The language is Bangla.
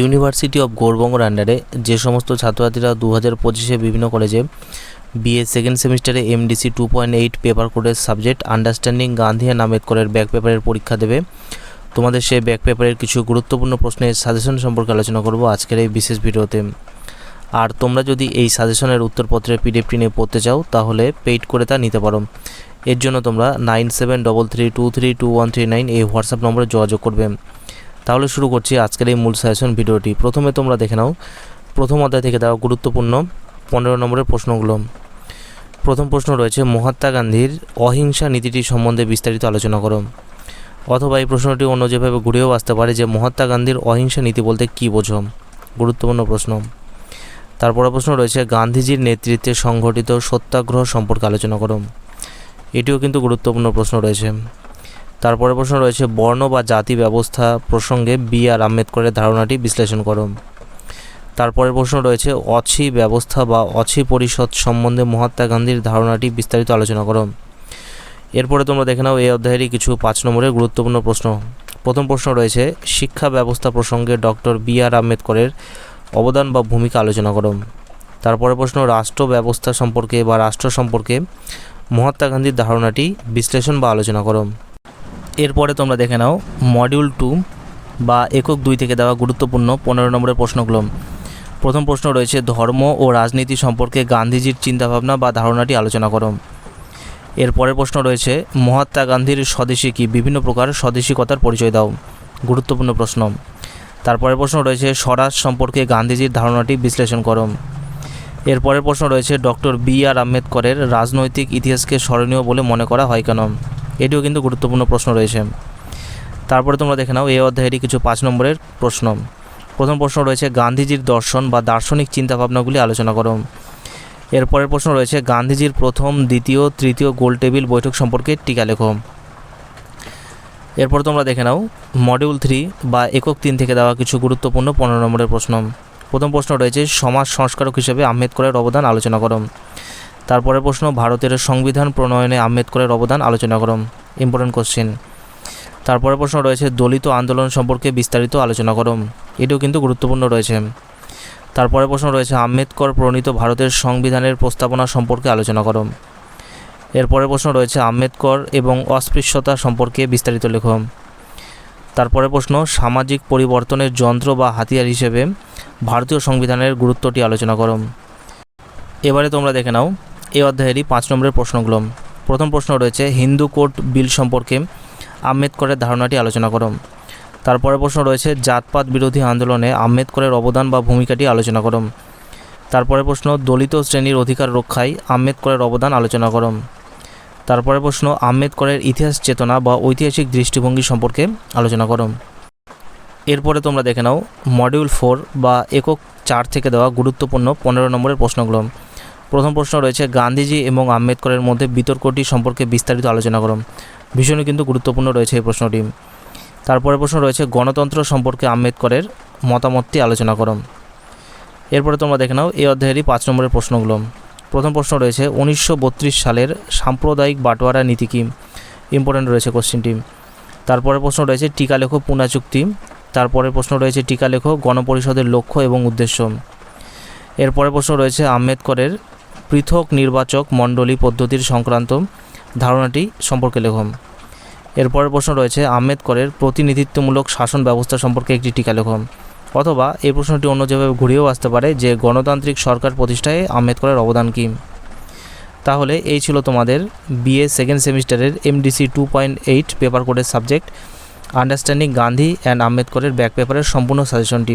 ইউনিভার্সিটি অফ গৌরবঙ্গর আন্ডারে যে সমস্ত ছাত্রছাত্রীরা দু হাজার পঁচিশে বিভিন্ন কলেজে বিএ সেকেন্ড সেমিস্টারে MDC two point eight paper কোডের সাবজেক্ট আন্ডারস্ট্যান্ডিং গান্ধী অ্যান্ড আম্বেদকরের ব্যাক পেপারের পরীক্ষা দেবে। তোমাদের সেই ব্যাক পেপারের কিছু গুরুত্বপূর্ণ প্রশ্নের সাজেশন সম্পর্কে আলোচনা করব আজকের এই বিশেষ ভিডিওতে। আর তোমরা যদি এই সাজেশনের উত্তরপত্রের পিডিএফটি নিয়ে পড়তে চাও, তাহলে পেইড করে তা নিতে পারো। এর জন্য তোমরা nine seven double three two three two one three nine এই হোয়াটসঅ্যাপ নম্বরে যোগাযোগ করবে। তাহলে শুরু করছি আজকের এই মূল সাজেশন ভিডিওটি। প্রথমে তোমরা দেখে নাও, প্রথম অধ্যায় থেকে দেওয়া গুরুত্বপূর্ণ পনেরো নম্বরের প্রশ্নগুলো। প্রথম প্রশ্ন রয়েছে, মহাত্মা গান্ধীর অহিংসা নীতিটি সম্বন্ধে বিস্তারিত আলোচনা করো। অথবা এই প্রশ্নটি অন্য যেভাবে ঘুরেও আসতে পারে যে, মহাত্মা গান্ধীর অহিংসা নীতি বলতে কী বোঝো? গুরুত্বপূর্ণ প্রশ্ন। তারপরে প্রশ্ন রয়েছে, গান্ধীজির নেতৃত্বে সংঘটিত সত্যাগ্রহ সম্পর্কে আলোচনা করো। এটিও কিন্তু গুরুত্বপূর্ণ প্রশ্ন রয়েছে। তারপরে প্রশ্ন রয়েছে, বর্ণ বা জাতি ব্যবস্থা প্রসঙ্গে বি আর আম্বেদকরের ধারণাটি বিশ্লেষণ করো তারপরে প্রশ্ন রয়েছে, অছি ব্যবস্থা বা অছি পরিষদ সম্বন্ধে মহাত্মা গান্ধীর ধারণাটি বিস্তারিত আলোচনা করো এরপরে তোমরা দেখে নাও এই অধ্যায়েরই কিছু পাঁচ নম্বরের গুরুত্বপূর্ণ প্রশ্ন। প্রথম প্রশ্ন রয়েছে, শিক্ষা ব্যবস্থা প্রসঙ্গে ডক্টর বি আর আম্বেদকরের অবদান বা ভূমিকা আলোচনা করো তারপরে প্রশ্ন, রাষ্ট্র ব্যবস্থা সম্পর্কে বা রাষ্ট্র সম্পর্কে মহাত্মা গান্ধীর ধারণাটি বিশ্লেষণ বা আলোচনা করো এরপরে তোমরা দেখে নাও মডিউল টু বা একক দুই থেকে দেওয়া গুরুত্বপূর্ণ পনেরো নম্বরের প্রশ্নগুলো। প্রথম প্রশ্ন রয়েছে, ধর্ম ও রাজনীতি সম্পর্কে গান্ধীজির চিন্তাভাবনা বা ধারণাটি আলোচনা করো। এর পরের প্রশ্ন রয়েছে, মহাত্মা গান্ধীর স্বদেশী কি? বিভিন্ন প্রকার স্বদেশিকতার পরিচয় দাও। গুরুত্বপূর্ণ প্রশ্ন। তারপরের প্রশ্ন রয়েছে, স্বরাজ সম্পর্কে গান্ধীজির ধারণাটি বিশ্লেষণ করো। এর পরের প্রশ্ন রয়েছে, ডক্টর বি আর আম্বেদকরের রাজনৈতিক ইতিহাসকে স্মরণীয় বলে মনে করা হয় কেন? এটিও কিন্তু গুরুত্বপূর্ণ প্রশ্ন রয়েছে। তারপরে তোমরা দেখে নাও এই অধ্যায়েরই কিছু পাঁচ নম্বরের প্রশ্ন। প্রথম প্রশ্ন রয়েছে, গান্ধীজির দর্শন বা দার্শনিক চিন্তাভাবনাগুলি আলোচনা করো। এরপরের প্রশ্ন রয়েছে, গান্ধীজির প্রথম, দ্বিতীয়, তৃতীয় গোল টেবিল বৈঠক সম্পর্কে টিকা লেখো। এরপর তোমরা দেখে নাও মডিউল থ্রি বা একক তিন থেকে দেওয়া কিছু গুরুত্বপূর্ণ পনেরো নম্বরের প্রশ্ন। প্রথম প্রশ্ন রয়েছে, সমাজ সংস্কারক হিসেবে আম্বেদকরের অবদান আলোচনা করো। তারপরের প্রশ্ন, ভারতের সংবিধান প্রণয়নে আম্বেদকরের অবদান, আলোচনা করম ইম্পর্টেন্ট কোশ্চেন তারপরে প্রশ্ন রয়েছে, দলিত আন্দোলন সম্পর্কে বিস্তারিত আলোচনা করম এটিও কিন্তু গুরুত্বপূর্ণ রয়েছে। তারপরে প্রশ্ন রয়েছে আম্বেদকর প্রণীত ভারতের সংবিধানের প্রস্তাবনা সম্পর্কে আলোচনা করম এরপরে প্রশ্ন রয়েছে আম্বেদকর এবং অস্পৃশ্যতা সম্পর্কে বিস্তারিত লেখো তারপরে প্রশ্ন, সামাজিক পরিবর্তনের যন্ত্র বা হাতিয়ার হিসেবে ভারতীয় সংবিধানের গুরুত্বটি আলোচনা করম এবারে তোমরা দেখে নাও এই অধ্যায়েরই পাঁচ নম্বরের প্রশ্নগুলো। প্রথম প্রশ্ন রয়েছে, হিন্দু কোর্ট বিল সম্পর্কে আম্বেদকরের ধারণাটি আলোচনা করো। তারপরে প্রশ্ন রয়েছে, জাতপাত বিরোধী আন্দোলনে আম্বেদকরের অবদান বা ভূমিকাটি আলোচনা করো। তারপরে প্রশ্ন, দলিত শ্রেণির অধিকার রক্ষায় আম্বেদকরের অবদান আলোচনা করো। তারপরে প্রশ্ন আম্বেদকরের ইতিহাস চেতনা বা ঐতিহাসিক দৃষ্টিভঙ্গি সম্পর্কে আলোচনা করো। এরপরে তোমরা দেখে নাও মডিউল ফোর বা একক চার থেকে দেওয়া গুরুত্বপূর্ণ পনেরো নম্বরের প্রশ্নগুলো। প্রথম প্রশ্ন রয়েছে, গান্ধীজি এবং আম্বেদকরের মধ্যে বিতর্কটি সম্পর্কে বিস্তারিত আলোচনা করো ভীষণই কিন্তু গুরুত্বপূর্ণ রয়েছে এই প্রশ্নটি। তারপরে প্রশ্ন রয়েছে, গণতন্ত্র সম্পর্কে আম্বেদকরের মতামতটি আলোচনা করো এরপরে তোমরা দেখে নাও, এই অধ্যায়েরই পাঁচ নম্বরের প্রশ্নগুলো। প্রথম প্রশ্ন রয়েছে, উনিশশো বত্রিশ সালের সাম্প্রদায়িক বাটোয়ারা নীতি কি? ইম্পর্টেন্ট রয়েছে কোশ্চেনটি তারপরে প্রশ্ন রয়েছে টিকা লেখো পুনা চুক্তি তারপরে প্রশ্ন রয়েছে টিকা লেখো গণপরিষদের লক্ষ্য এবং উদ্দেশ্য। এরপরে প্রশ্ন রয়েছে, আম্বেদকরের পৃথক নির্বাচক মণ্ডলী পদ্ধতির সংক্রান্ত ধারণাটি সম্পর্কে লেখম। এরপরের প্রশ্ন রয়েছে আম্বেদকরের প্রতিনিধিত্বমূলক শাসন ব্যবস্থা সম্পর্কে একটি টিকা লেখম। অথবা এই প্রশ্নটি অন্য যেভাবে ঘুরিয়েও আসতে পারে, যে গণতান্ত্রিক সরকার প্রতিষ্ঠায় আম্বেদকরের অবদান কী? তাহলে এই ছিল তোমাদের বিএ সেকেন্ড সেমিস্টারের MDC two point eight paper কোডের সাবজেক্ট, আন্ডারস্ট্যান্ডিং গান্ধী অ্যান্ড আম্বেদকরের ব্যাক পেপারের সম্পূর্ণ সাজেশনটি।